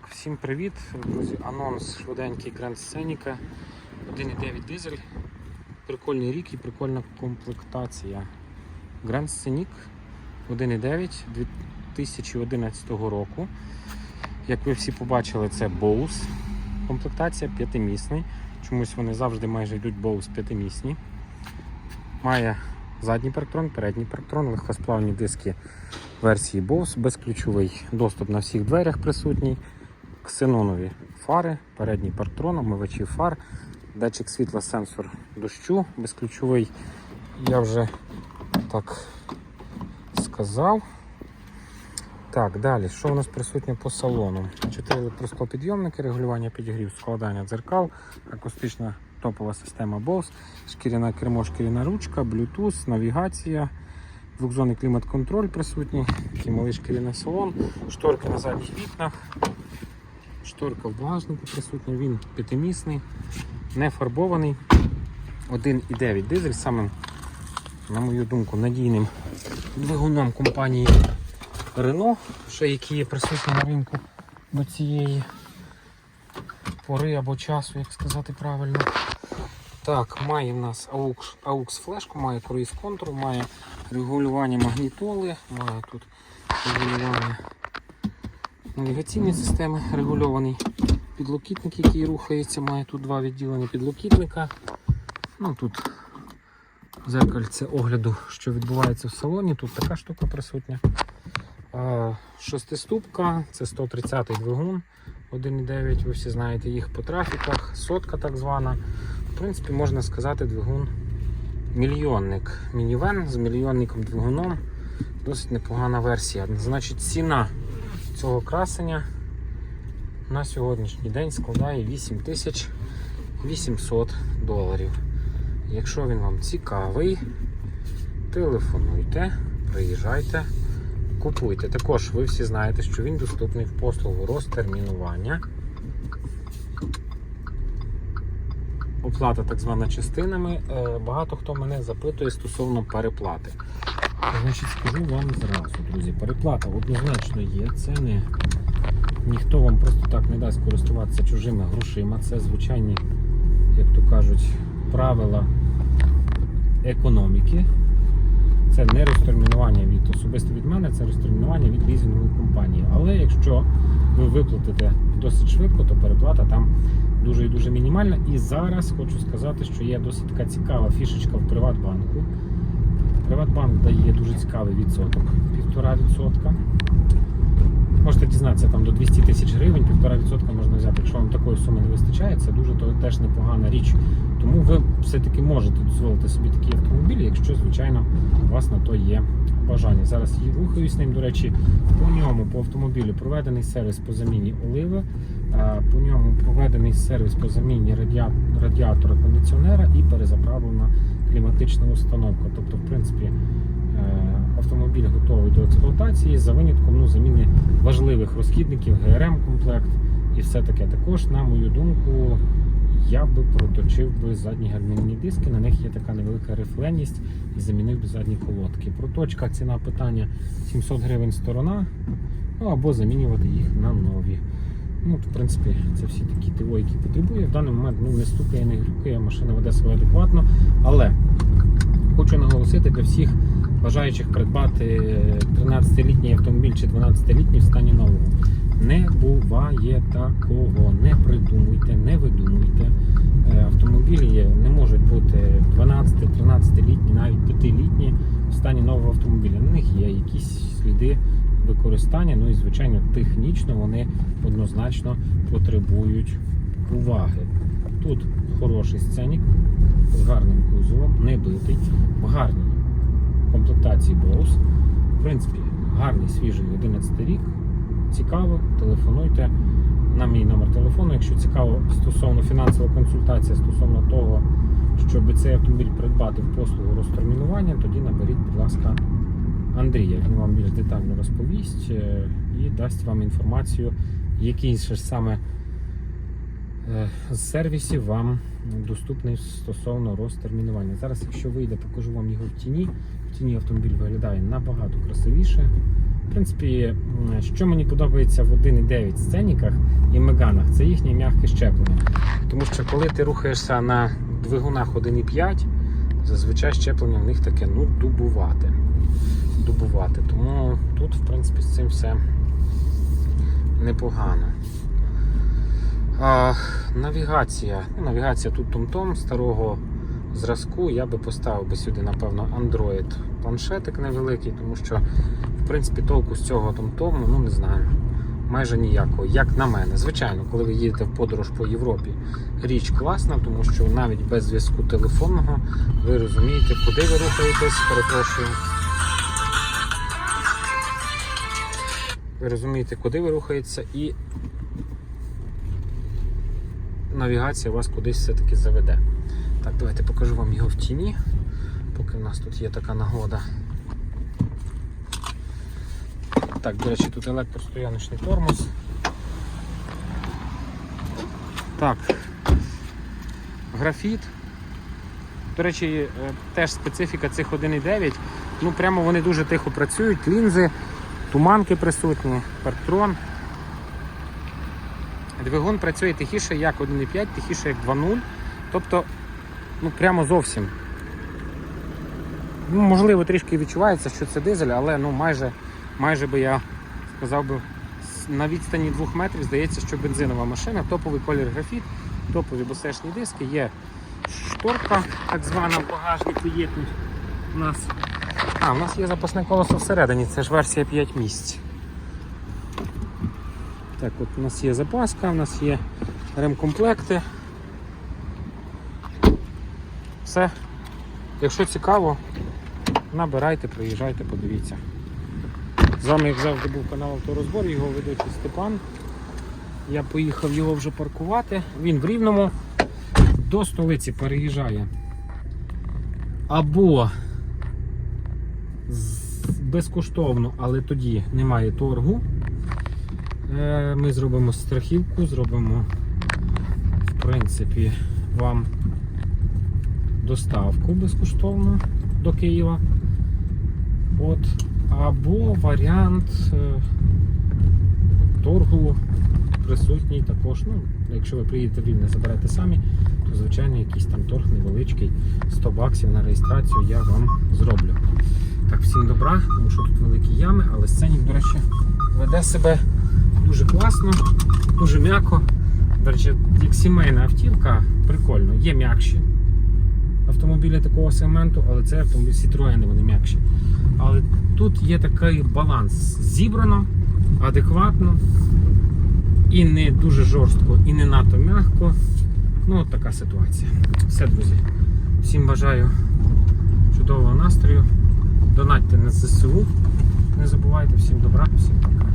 Так, всім привіт, друзі. Анонс швиденький Grand Scenic 1.9 дизель. Прикольний рік і прикольна комплектація. Grand Scenic 1.9 2011 року. Як ви всі побачили, це Bose. Комплектація п'ятимісний. Чомусь вони завжди майже йдуть Bose п'ятимісні. Має задній парктрон, передній парктрон, легкосплавні диски версії Bose, безключовий доступ на всіх дверях присутній, ксенонові фари, передній парктрон, омивачі фар, датчик світла, сенсор дощу, безключовий. Я вже так сказав. Так, далі, що у нас присутнє по салону? 4 електросклопідйомники, регулювання підігрів, складання дзеркал, акустична топова система Bose, шкіряна кермо, шкіряна ручка, Bluetooth, навігація, двохзонний клімат-контроль присутній, такий малий шкіряний салон, шторки на задніх вікнах, шторка в багажнику присутня, він п'ятимісний, не фарбований. 1,9 дизель, самим, на мою думку, надійним двигуном компанії Renault, ще які є присутні на ринку до цієї пори або часу, як сказати правильно. Так, має в нас AUX, AUX флешку, має круїз контур, має регулювання магнітоли, має тут регулювання навігаційної системи, регульований підлокітник, який рухається, має тут два відділення підлокітника. Ну, Тут зеркальце огляду, що відбувається в салоні, тут така штука присутня. Шестиступка, це 130-й двигун 1.9, ви всі знаєте їх по трафіках, сотка так звана. В принципі, можна сказати, двигун мільйонник. Мінівен з мільйонником двигуном. Досить непогана версія. Значить, ціна цього красення на сьогоднішній день складає 8800 доларів. Якщо він вам цікавий, телефонуйте, приїжджайте, купуйте. Також ви всі знаєте, що він доступний в послугу розтермінування. Оплата так звана частинами. Е, Багато хто мене запитує стосовно переплати. Значить, скажу вам зразу, друзі, переплата однозначно є. Це не ніхто вам просто так не дасть користуватися чужими грошима. Це звичайні, як то кажуть, правила економіки. Це не розтермінування від особисто від мене, це розтермінування від лізингової компанії. Але якщо ви виплатите досить швидко, то переплата там дуже і дуже мінімальна. І зараз хочу сказати, що є досить така цікава фішечка в Приватбанку. Приватбанк дає дуже цікавий відсоток, 1,5%. Можете дізнатися там до 200 тисяч гривень, 1,5% можна взяти. Якщо вам такої суми не вистачає, це дуже то теж непогана річ. Тому ви все-таки можете дозволити собі такі автомобілі, якщо, звичайно, у вас на то є бажання. Зараз рухаюсь ним. До речі, по ньому по автомобілю проведений сервіс по заміні оливи, по ньому проведений сервіс по заміні радіатора кондиціонера і перезаправлена кліматична установка. Тобто, в принципі, е, автомобіль готовий до експлуатації за винятком ну, заміни важливих розхідників, ГРМ-комплект і все таке. Також, на мою думку, я би проточив би задні гальмівні диски, на них є така невелика рифленість і замінив би задні колодки. Проточка, ціна питання 700 гривень сторона, ну або замінювати їх на нові. Ну, в принципі, це всі такі ТО, які потребує. В даний момент ну, не стукає, не грюкає, машина веде себе адекватно. Але хочу наголосити для всіх бажаючих придбати 13-літній автомобіль чи 12-літній в стані нового. Не буває такого, не придумуйте, не видумуйте. Е, Автомобілі не можуть бути 12, 13-літні, навіть 5-літні в стані нового автомобіля. На них є якісь сліди використання, ну і звичайно технічно вони однозначно потребують уваги. Тут хороший сценік з гарним кузовом, не битий, в гарній комплектації Bose. В принципі, гарний свіжий 11 рік. Цікаво, телефонуйте на мій номер телефону. Якщо цікаво стосовно фінансової консультації, стосовно того, щоб цей автомобіль придбати в послугу розтермінування, тоді наберіть, будь ласка, Андрія. Він вам більш детально розповість е, і дасть вам інформацію, який ж саме е, з сервісів вам доступний стосовно розтермінування. Зараз, якщо вийде, покажу вам його в тіні. В тіні автомобіль виглядає набагато красивіше. В принципі, що мені подобається в 1.9 сценіках і меганах, це їхнє м'яке щеплення. Тому що коли ти рухаєшся на двигунах 1.5, зазвичай щеплення в них таке ну, дубувати. Дубувати. Тому тут, в принципі, з цим все непогано. А, навігація. Ну, навігація тут TomTom старого зразку. Я би поставив би сюди, напевно, Android планшетик невеликий, тому що, в принципі, толку з цього TomTom, ну не знаю, майже ніякого, як на мене. Звичайно, коли ви їдете в подорож по Європі, річ класна, тому що навіть без зв'язку телефонного ви розумієте, куди ви рухаєтесь, перепрошую. Розумієте, куди ви рухаєтеся, і навігація вас кудись все-таки заведе. Так, давайте покажу вам його в тіні, поки в нас тут є така нагода. Так, до речі, тут електростояночний тормоз. Так. Графіт. До речі, е, теж специфіка цих 1.9. Ну, прямо вони дуже тихо працюють, лінзи, туманки присутні, парктрон. Двигун працює тихіше як 1.5, тихіше як 2.0. Тобто, ну прямо зовсім. Ну, можливо, трішки відчувається, що це дизель, але ну майже, майже би я сказав би, на відстані 2 метрів здається, що бензинова машина, топовий колір графіт, топові босешні диски, є шторка, так звана в багажнику є тут у нас. А, у нас є запасне колесо всередині, це ж версія 5 місць. Так, от у нас є запаска, у нас є ремкомплекти. Все. Якщо цікаво, набирайте, приїжджайте, подивіться. З вами, як завжди, був канал Авторозбор, його ведучий Степан. Я поїхав його вже паркувати. Він в Рівному до столиці переїжджає. Або безкоштовно, але тоді немає торгу. Е, Ми зробимо страхівку, зробимо, в принципі, вам доставку безкоштовно до Києва. От. Або варіант е, торгу присутній також. Ну, якщо ви приїдете в Рівне, заберете самі, то звичайно якийсь там торг невеличкий, 100 баксів на реєстрацію я вам зроблю. Так, всім добра, тому що тут великі ями, але сценік, до речі, веде себе дуже класно, дуже м'яко. До речі, як сімейна автівка, прикольно, є м'якші автомобілі такого сегменту, але це автомобіль Citroen, вони м'якші. Але тут є такий баланс. Зібрано, адекватно, і не дуже жорстко, і не надто м'яко. Ну, от така ситуація. Все, друзі. Всім бажаю чудового настрою. Донатьте на ЗСУ. Не забувайте, всім добра, всім пока.